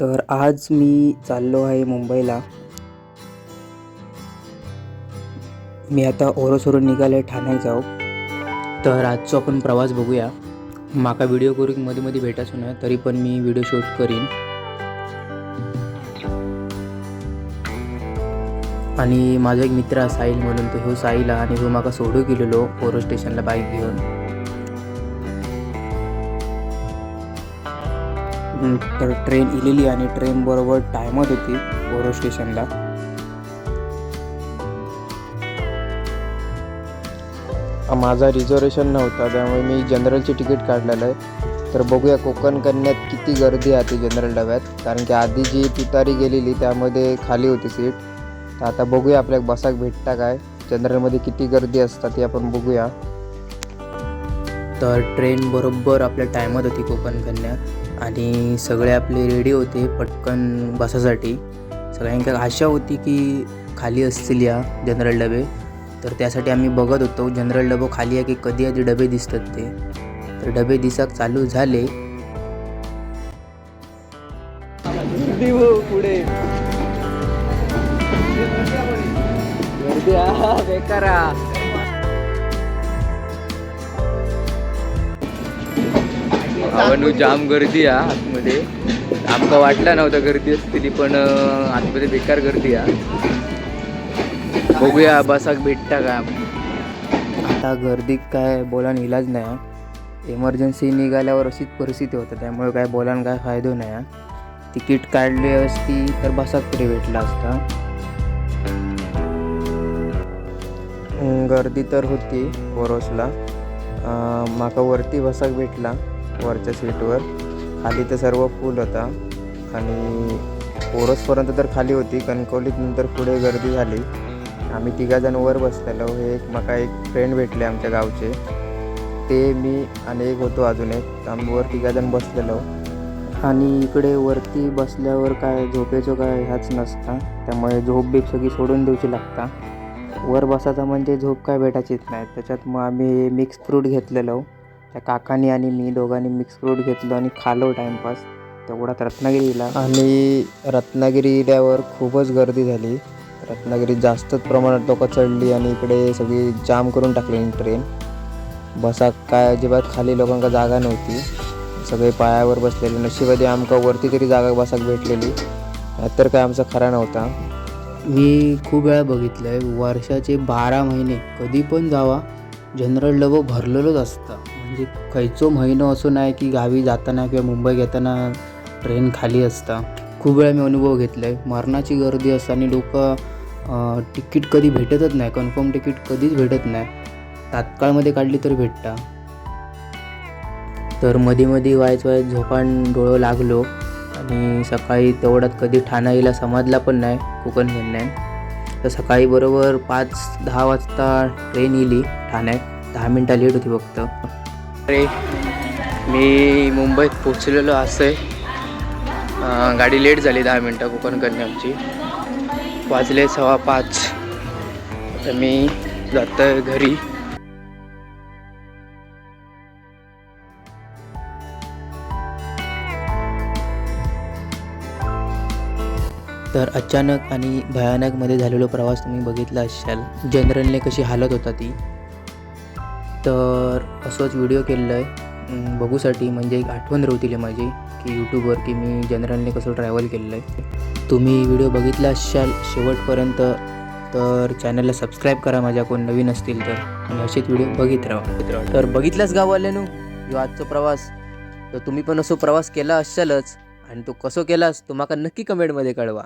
तर आज मी चाललो आहे मुंबईला. मी आता ओरोसोरून निघाले ठाणे जाऊ तर आजचा आपण प्रवास बघूया. माका व्हिडिओ करून मध्ये मध्ये भेटायचो ना तरी पण मी व्हिडिओ शूट करीन. आणि माझा एक मित्र आहे साहिल म्हणून तो ह्यो साहिल आणि ह्यो माका सोडू गेलेलो ओरो स्टेशनला बाईक घेऊन. तर ट्रेन इलेली आणि ट्रेन बरोबर टायमात होती ओरो स्टेशनला माझा रिझर्वेशन नव्हता त्यामुळे मी जनरलची तिकीट काढलेलं आहे. तर बघूया कोकण कन्यात किती गर्दी आहे ती जनरल डब्यात. कारण की आधी जी तुतारी गेलेली त्यामध्ये खाली होती सीट तर आता बघूया आपल्या बसाक भेटता काय. जनरलमध्ये किती गर्दी असतात ते आपण बघूया. तर ट्रेन बरोबर आपल्या टायमात होती कोकण आणि सगळे आपले रेडी होते पटकन बसासाठी. सगळ्यांच्या आशा होती की खाली असतील या जनरल डबे. तर त्यासाठी आम्ही बघत होतो. जनरल डबो खाली आहे की कधी आधी डबे दिसतात ते. तर डबे दिसाक चालू झाले. पुढे. बेकारा बेकारा जाम गर्दी आहे आतमध्ये. आमका वाटला नव्हता गर्दी असतील पण आतमध्ये बेकार गर्दी आहे. बघूया बसाक भेटता का? आता गर्दीत काय बोलान इलाज नाही. इमर्जन्सी निघाल्यावर अशीच परिस्थिती होतं त्यामुळे काय बोलान काय फायदो नाही. तिकीट काढली असती तर बसाक तरी भेटला असता? गर्दी तर होती वरोसला माका वरती बसाक भेटला. वरच्या सीटवर. खाली तर सर्व फुल होता. आणि ओरसपर्यंत तर खाली होती. कणकवलीत नंतर पुढे गर्दी झाली. आम्ही तिघाजण वर बसलेलो. हे एक माका एक फ्रेंड भेटले आमच्या गावचे. ते मी आणि एक होतो अजून एक. आम्ही वर तिघाजण बसलेलो. आणि इकडे वरती बसल्यावर काय झोपेचं काय ह्याच नसता. त्यामुळे झोप बीप सगळी सोडून देऊची लागता. वर बसायचा म्हणजे झोप काय भेटायचीच नाही. त्याच्यात मग आम्ही मिक्स फ्रूट घेतलेलो. त्या काकानी आणि मी दोघांनी मिक्स फ्रूट घेतलो आणि खालो टाईमपास तेवढ्यात रत्नागिरीला. आणि रत्नागिरी इल्यावर खूपच गर्दी झाली. रत्नागिरीत जास्तच प्रमाणात लोक चढली आणि इकडे सगळी जाम करून टाकली ट्रेन बसाक काय अजिबात खाली लोकांका जागा नव्हती. सगळे पायावर बसलेले. नशिबादी आमका वरती तरी जागा बसाक भेटलेली. तर काय आमचा खरा नव्हता. मी खूप वेळा बघितलं आहे वर्षाचे बारा महिने कधी पण जावा जनरल डबो भरलेलोच असतं. म्हणजे खयचो महिनो असो नाही की गावी जाताना किंवा मुंबई येताना ट्रेन खाली असता. खूप वेळा मी अनुभव घेतला आहे मरणाची गर्दी असता आणि लोक तिकीट कधी भेटतच नाही. कन्फर्म तिकीट कधीच भेटत नाही. तात्काळमध्ये काढली तर भेटता. तर मध्ये मध्ये वायच वायच झोपान डोळं लागलो. आणि सकाळी तेवढ्यात कधी ठाणा समजला पण नाही कोकण नाही तर सकाळी बरोबर पाच दहा वाजता ट्रेन येली ठाण्यात. दहा मिनटं लेट होती फक्त. अरे मी मुंबईत पोचलेलो आहे. गाडी लेट झाली दहा मिनटं कोकण कन्या आमची. वाजले सव्वा पाच. तर मी जातोय घरी. तर अचानक आणि भयानकमध्ये झालेलो प्रवास तुम्ही बघितला असाल. जनरलने कशी हालत होता ती? तर असंच व्हिडिओ केलेलं आहे. बघूसाठी म्हणजे एक आठवण राहतील माझी की यूट्यूबवर की मी जनरलने कसं ट्रॅव्हल केलेलं आहे. तुम्ही व्हिडिओ बघितला असाल शेवटपर्यंत तर चॅनलला सबस्क्राईब करा माझ्या कोण नवीन असतील तर. आणि असेच व्हिडिओ बघित राहा. तर बघितलाच गाववाल्यानू यो आजचा प्रवास. तर तुम्ही पण असो प्रवास केला असालच. आणि तो कसो केलास तो माका नक्की कमेंटमध्ये कळवा.